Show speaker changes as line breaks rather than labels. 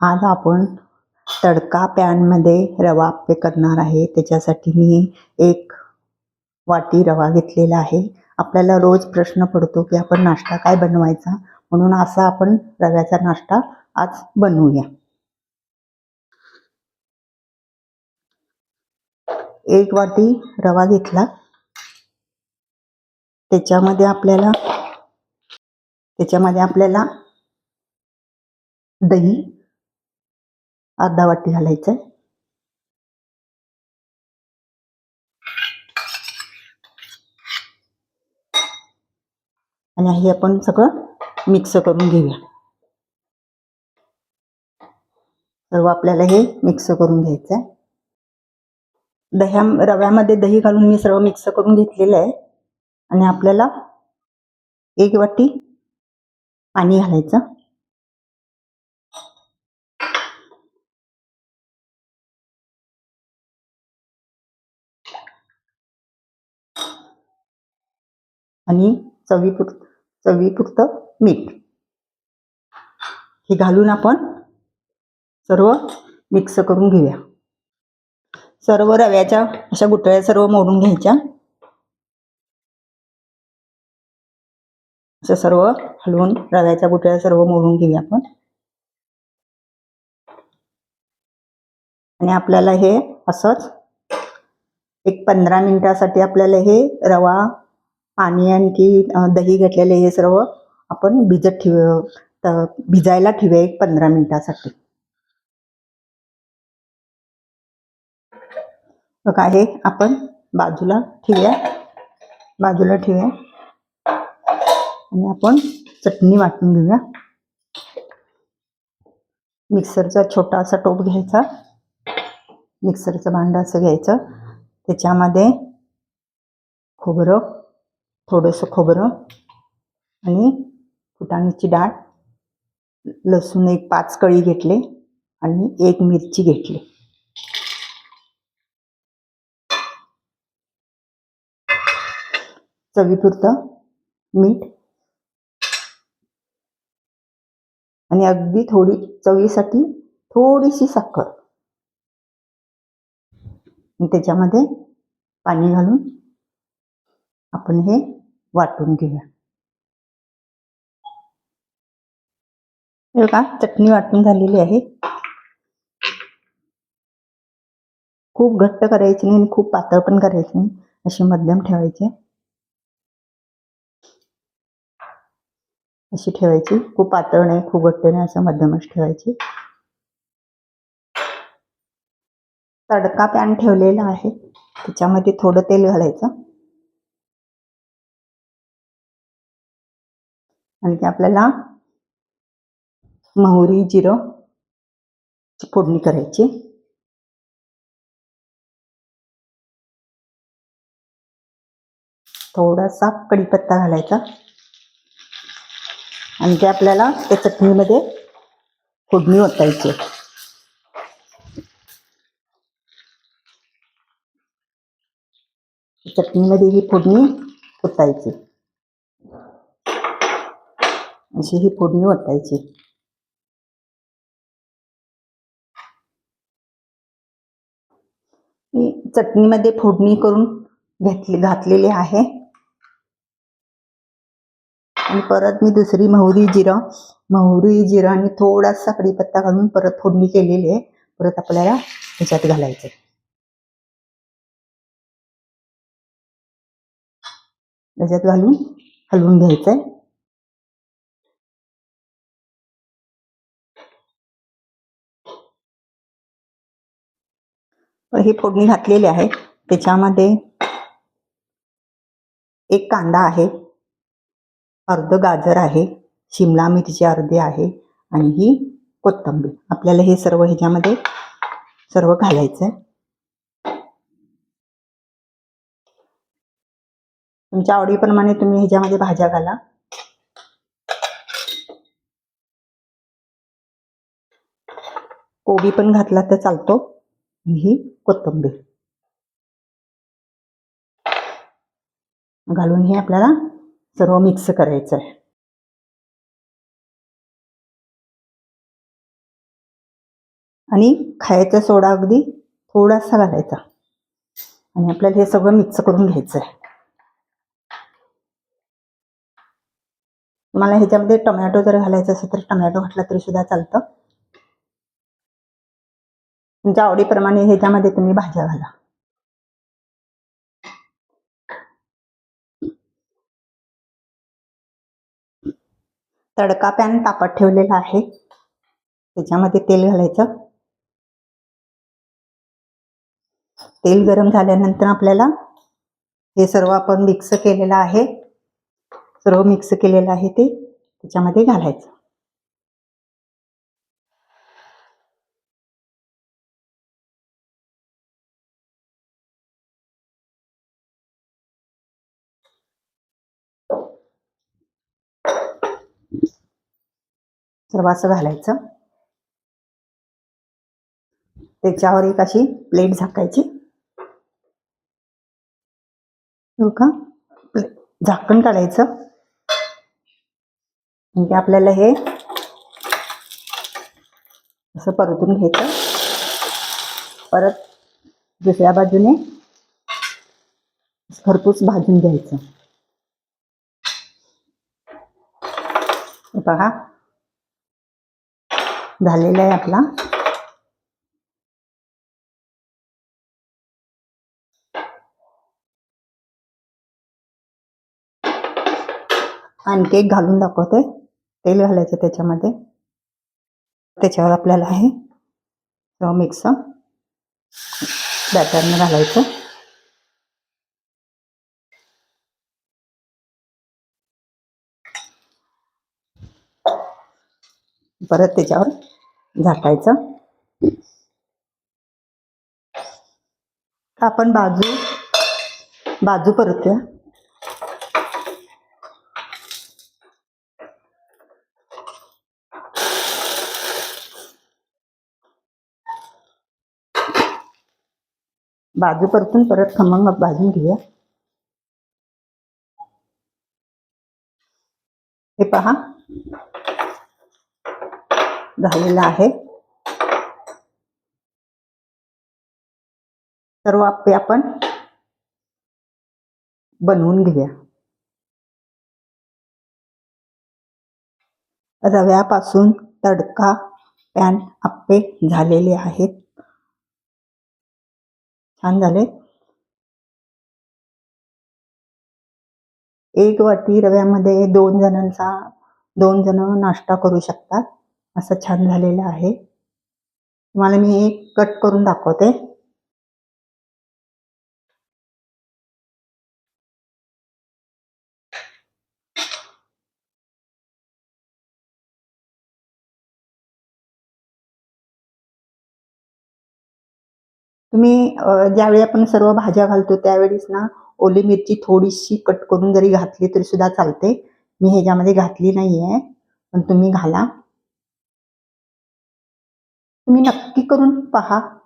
आज आपण तडका पॅनमध्ये रवा आप्पे करणार आहे. त्याच्यासाठी मी एक वाटी रवा घेतलेला आहे. आपल्याला रोज प्रश्न पडतो की आपण नाश्ता काय बनवायचा? म्हणून असा आपण रव्याचा नाश्ता आज बनवूया. एक वाटी रवा घेतला. त्याच्यामध्ये आपल्याला त्याच्यामध्ये आपल्याला दही अर्धा वाटी घालायचं. आहे आणि हे आपण सगळं मिक्स करून घेऊया. सर्व आपल्याला हे मिक्स करून घ्यायचं आहे. दह्या रव्यामध्ये दही घालून मी सर्व मिक्स करून घेतलेलं आहे. आणि आपल्याला एक वाटी पाणी घालायचं. आणि चवीपुर चवीपुरतं मीठ. हे घालून आपण सर्व मिक्स करून घेऊया. सर्व रव्याच्या अशा गुटळ्या सर्व मोडून घ्यायच्या. असं सर्व हलवून रव्याच्या गुटळ्या सर्व मोडून घेऊया आपण. आणि आपल्याला हे असंच एक पंधरा मिनिटासाठी आपल्याला हे रवा पाणी आणखी दही घेतलेले हे सर्व आपण भिजत ठेव भिजायला ठेवूया एक पंधरा मिनिटासाठी. बघा हे आपण बाजूला ठेवूया. बाजूला ठेवूया. आणि आपण चटणी वाटून घेऊया. मिक्सरचा छोटा असा टोप घ्यायचा. मिक्सरचं भांडं असं घ्यायचं. त्याच्यामध्ये खोबरं थोडंसं खोबरं आणि फुटाण्याची डाळ लसूण एक पाच कळी घेतले आणि एक मिरची घेतली. चवीपुरतं मीठ आणि अगदी थोडी चवीसाठी थोडीशी साखर. त्याच्यामध्ये पाणी घालून आपण हे वाटून घेऊया. हे चटणी वाटून झालेली आहे. खूप घट्ट करायची नाही आणि खूप पातळ पण करायची नाही अशी मध्यम ठेवायची अशी ठेवायची खूप पातळ नाही खूप घट्ट नाही असं मध्यमच ठेवायची. तडका पॅन ठेवलेला आहे त्याच्यामध्ये थोडं तेल घालायचं. आणखी आपल्याला मोहरी जिरं फोडणी करायची. थोडासा कढीपत्ता घालायचा. आणि ते आपल्याला त्या चटणीमध्ये फोडणी ओतायची. चटणीमध्ये ही फोडणी ओतायची. अशी ही फोडणी ओतायची मी चटणीमध्ये फोडणी करून घेतली घातलेली आहे. आणि परत मी दुसरी मोहरी जिरं मोहरी जिरं आणि थोडासा कढीपत्ता घालून परत फोडणी केलेली आहे. परत आपल्याला ह्याच्यात घालायचं त्याच्यात घालून हलवून घ्यायचंय. ही फोडणी घातलेली आहे. त्याच्यामध्ये एक कांदा आहे. अर्ध गाजर आहे. शिमला मिरची अर्धी आहे. आणि ही कोथिंबीर. आपल्याला हे सर्व ह्याच्यामध्ये सर्व घालायचं आहे तुमच्या आवडीप्रमाणे तुम्ही ह्याच्यामध्ये भाज्या घाला. कोबी पण घातला तर चालतो. आणि ही कोथिंबीर. घालून हे आपल्याला सर्व मिक्स करायचं आहे. आणि खायचा सोडा अगदी थोडासा घालायचा. आणि आपल्याला हे सगळं मिक्स करून घ्यायचं आहे मला ह्याच्यामध्ये टोमॅटो जर घालायचं असेल तर टोमॅटो घातला तरी सुद्धा चालतं. तुमच्या आवडीप्रमाणे ह्याच्यामध्ये तुम्ही भाज्या घाला. तडका पॅन तापत ठेवलेला आहे. त्याच्यामध्ये तेल घालायचं. तेल गरम झाल्यानंतर आपल्याला हे सर्व आपण मिक्स केलेलं आहे. सर्व मिक्स केलेलं आहे ते. त्याच्यामध्ये घालायचं. सर्व असं घालायचं. त्याच्यावर एक अशी प्लेट झाकायची. हो का? झाकण काढायचं. म्हणजे आपल्याला हे असं परतून घ्यायचं. परत दुसऱ्या बाजूने खरपूस भाजून घ्यायचं. पहा झालेला आहे आपला. आणखी एक घालून दाखवते. तेल घालायचं त्याच्यामध्ये. त्याच्यावर आपल्याला हे मिक्स बॅटरनं घालायचं. परत त्याच्यावर झाकायचं. आपण बाजू बाजू परतूया बाजू परतून परत खमंग भाजून घेऊया. हे पहा. झालेला आहे. सर्व आप्पे आपण बनवून घेऊया. रव्यापासून तडका पॅन आप्पे झालेले आहेत. छान झाले. एक वाटी रव्यामध्ये दोन जणांचा दोन जण नाश्ता करू शकतात. छान झालेलं आहे. तुम्हाला मी एक कट करून दाखवते. तुम्ही ज्यावेळी आपण सर्व भाज्या घालतो ना, ओली मिरची थोडीशी कट करून जरी घातली तरी सुद्धा चालते. मी ह्याच्यामध्ये घातली नाही आहे पण तुम्ही घाला. तुम्ही नक्की करून पहा.